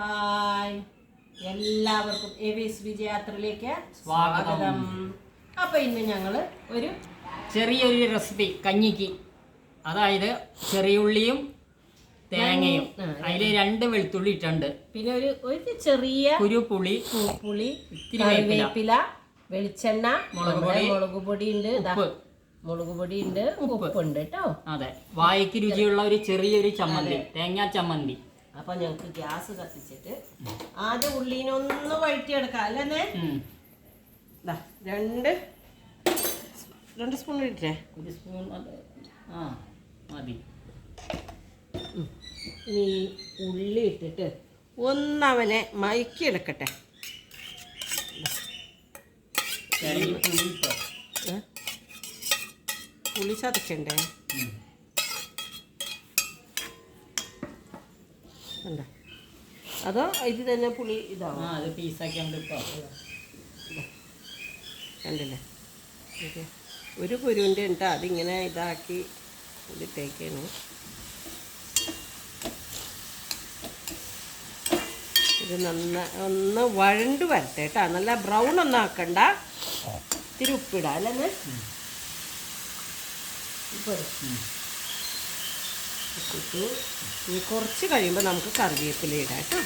Hi. എല്ലാവർക്കും A V S വിജയാത്രയിലേക്ക് സ്വാഗതം. അപ്പൊ ഇന്ന് ഞങ്ങൾ ഒരു ചെറിയൊരു റെസിപ്പി കഞ്ഞിക്ക്. അതായത് ചെറിയുള്ളിയും തേങ്ങയും. അതിൽ രണ്ട് വെളുത്തുള്ളി ഇട്ടുണ്ട് പിന്നെ ഒരു ഒരു ചെറിയ പു- പുളി വേപ്പില. കറിവേപ്പില വെളിച്ചെണ്ണ മുളക് പൊടി, മുളക് പൊടി ഉണ്ട് ഉപ്പ്. മുളക് പൊടി ഉണ്ട് ഉപ്പുണ്ട് കേട്ടോ. അതെ. വായിക്ക് രുചിയുള്ള ഒരു ചെറിയൊരു ചമ്മന്തി തേങ്ങാ ചമ്മന്തി. അപ്പൊ ഞങ്ങക്ക് ഗ്യാസ് കത്തിച്ചിട്ട് ആദ്യം ഉള്ളീനൊന്ന് വഴറ്റിയെടുക്കാം. അല്ലേ രണ്ട് രണ്ട് സ്പൂൺ ഇട്ടേ ഒരു സ്പൂൺ ആ മതി. ഇനി ഈ ഉള്ളി ഇട്ടിട്ട് ഒന്നവനെ മയക്കിയെടുക്കട്ടെ? പുളി ചതക്കണ്ടേ കണ്ടോ അതോ ഇത് തന്നെ പുളി ഇതാവും അത് പീസാക്കി കണ്ടില്ലേ? ഒരു കുരുവിന്റെ ഉണ്ട് അതിങ്ങനെ ഇതാക്കി ഇതിട്ടേക്കാണ് ഇത് നന്ന ഒന്ന് വഴണ്ട് വരട്ടെ കേട്ടോ. നല്ല ബ്രൗൺ ഒന്നും ആക്കണ്ട. ഇത്തിരി ഉപ്പിടാം അല്ലേ ഉപ്പിട്ടു. ഇനി കുറച്ച് കഴിയുമ്പോൾ നമുക്ക് കറിവേപ്പില ഇടാം കേട്ടോ.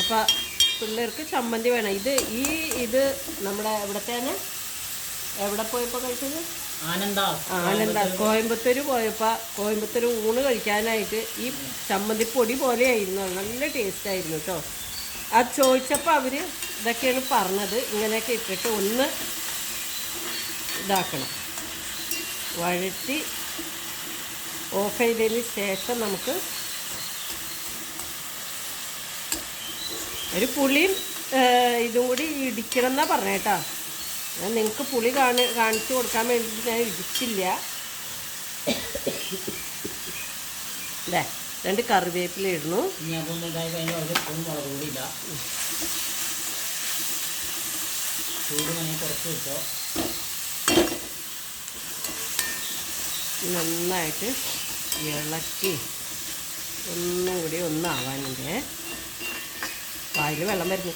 അപ്പം പിള്ളേർക്ക് ചമ്മന്തി വേണം. ഇത് ഈ ഇത് നമ്മുടെ എവിടത്തേനെ എവിടെ പോയപ്പോൾ കഴിച്ചത്? ആനന്ദ. ആനന്ദ. കോയമ്പത്തൂർ പോയപ്പോൾ കോയമ്പത്തൂർ ഊണ് കഴിക്കാനായിട്ട് ഈ ചമ്മന്തിപ്പൊടി പോലെയായിരുന്നു. നല്ല ടേസ്റ്റ് ആയിരുന്നു കേട്ടോ. അത് ചോദിച്ചപ്പോൾ അവർ ഇതൊക്കെയാണ് പറഞ്ഞത്. ഇങ്ങനെയൊക്കെ ഇട്ടിട്ട് ഒന്ന് ഇതാക്കണം. വഴറ്റി ഓഫ് ചെയ്തതിന് ശേഷം നമുക്ക് ഒരു പുളിയും ഇതും കൂടി ഇടിക്കണം എന്നാ പറഞ്ഞേട്ടാ ഞാൻ നിങ്ങൾക്ക് പുളി കാണി കാണിച്ചു കൊടുക്കാൻ വേണ്ടിയിട്ട് ഞാൻ ഇടിച്ചില്ല. അല്ലേ രണ്ട് കറിവേപ്പില ഇടുന്നു. ഇനി കുറച്ച് ഇതായി കഴിഞ്ഞാൽ ഒരു സ്പൂൺ മുളക് പൊടി ഇല്ല ചൂട് മണി കുറച്ച് കിട്ടോ നന്നായിട്ട് ഇളക്കി ഒന്നും കൂടി ഒന്നാവാനുണ്ട്. വായിൽ വെള്ളം വരുന്നു.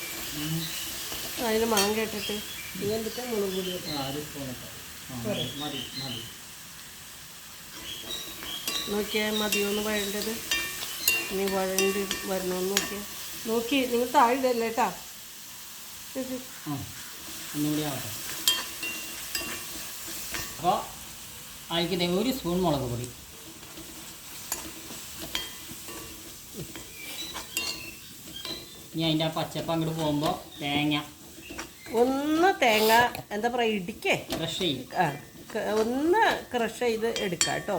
അതിന് മണം കേട്ടിട്ട് ഇങ്ങനത്തെ മുളക് പൊടി നോക്കിയാൽ മതിയോന്ന് വഴണ്ടത്? ഇനി വഴണ്ട് വരണമെന്ന് നോക്കിയാൽ നോക്കി നിങ്ങൾ താഴെ ഇടല്ലേ കേട്ടാ ഇത് ആ ഒന്നും ആവട്ടെ. അപ്പോൾ അതിലേക്ക് ദേ ഒരു സ്പൂൺ മുളക് പൊടി. ഇനി അതിന്റെ ആ പച്ചപ്പ് അങ്ങോട്ട് പോകുമ്പോൾ തേങ്ങ. ഒന്ന് തേങ്ങ എന്താ പറയുക ഇടിക്കേ. ക്രഷ് ചെയ്യും. ആ ഒന്ന് ക്രഷ് ചെയ്ത് എടുക്കാം കേട്ടോ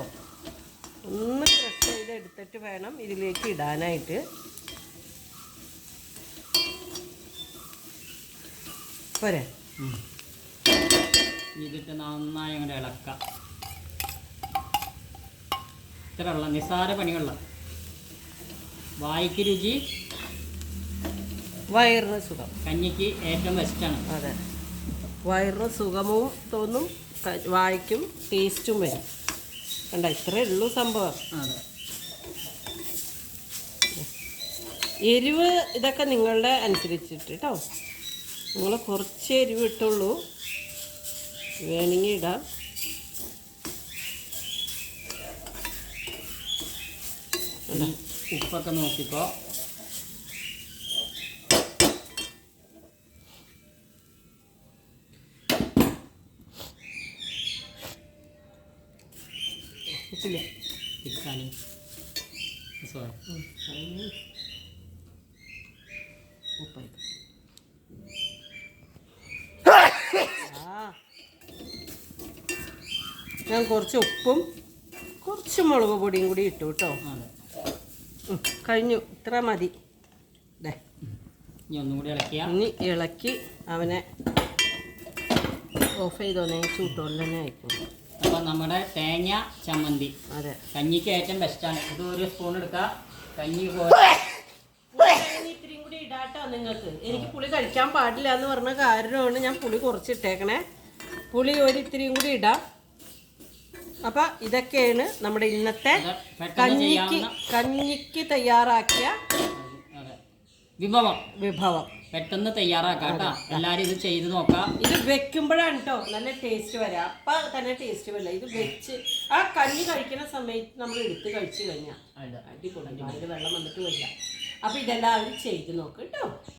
ഒന്ന് ക്രഷ് ചെയ്ത് എടുത്തിട്ട് വേണം ഇതിലേക്ക് ഇടാനായിട്ട്. പോരെ. ഇതിട്ട് നന്നായി അങ്ങോട്ട് ഇളക്കാം. ഇത്ര ഉള്ള നിസ്സാര പണിയുള്ള വായിക്ക് രുചി വയറിന് സുഖം. കഞ്ഞിക്ക് ഏറ്റവും ബെസ്റ്റാണ് അതെ. വയറിന് സുഖമോ തോന്നും വായിക്കും ടേസ്റ്റും വരും. കണ്ട? ഇത്രയേ ഉള്ളൂ സംഭവം. അതെ. എരിവ് ഇതൊക്കെ നിങ്ങളുടെ അനുസരിച്ചിട്ട് കേട്ടോ നിങ്ങൾ കുറച്ച് എരിവ് ഇട്ടുള്ളൂ. വേണമെങ്കിൽ ഇടാം. ഉപ്പൊക്കെ നോക്കിക്കോ. ഉപ്പില്ല? സോറി. ഉപ്പായി ഞാൻ കുറച്ച് ഉപ്പും കുറച്ച് മുളക് പൊടിയും കൂടി ഇട്ടു കേട്ടോ. കഴിഞ്ഞു. ഇത്ര മതി. ദേ. ഇനി ഇളക്കി അവനെ ഓഫ് ചെയ്തോനെ ചൂട്ടോളിൽ തന്നെ ആയിക്കോളും അപ്പം നമ്മുടെ തേങ്ങ ചമ്മന്തി. അതെ. കഞ്ഞിക്ക് ഏറ്റവും ബെസ്റ്റാണ് ഇത് ഒരു സ്പൂൺ എടുക്കുക കഞ്ഞി ഇത്രയും കൂടി ഇടാട്ടോ നിങ്ങൾക്ക്. എനിക്ക് പുളി കഴിക്കാൻ പാടില്ല എന്ന് പറഞ്ഞ കാരണമാണ് ഞാൻ പുളി കുറച്ചിട്ടേക്കണേ. പുളി ഒരു ഇത്തിരിയും കൂടി ഇടാം. അപ്പൊ ഇതൊക്കെയാണ് നമ്മുടെ ഇന്നത്തെ കഞ്ഞിക്ക് കഞ്ഞിക്ക് തയ്യാറാക്കിയ വിഭവം. വിഭവം. പെട്ടെന്ന് തയ്യാറാക്കാം കേട്ടോ. എല്ലാരും ഇത് ചെയ്ത് നോക്കാം. ഇത് വെക്കുമ്പോഴാണ് കേട്ടോ നല്ല ടേസ്റ്റ് വരാം. അപ്പൊ തന്നെ ടേസ്റ്റ് വരില്ല. ഇത് വെച്ച് ആ കഞ്ഞി കഴിക്കുന്ന സമയത്ത് നമ്മൾ എടുത്ത് കഴിച്ചു കഴിഞ്ഞാൽ അടിപൊളി. വെള്ളം വന്നിട്ട് വരില്ല. അപ്പൊ ഇതെല്ലാവരും ചെയ്ത് നോക്ക് കേട്ടോ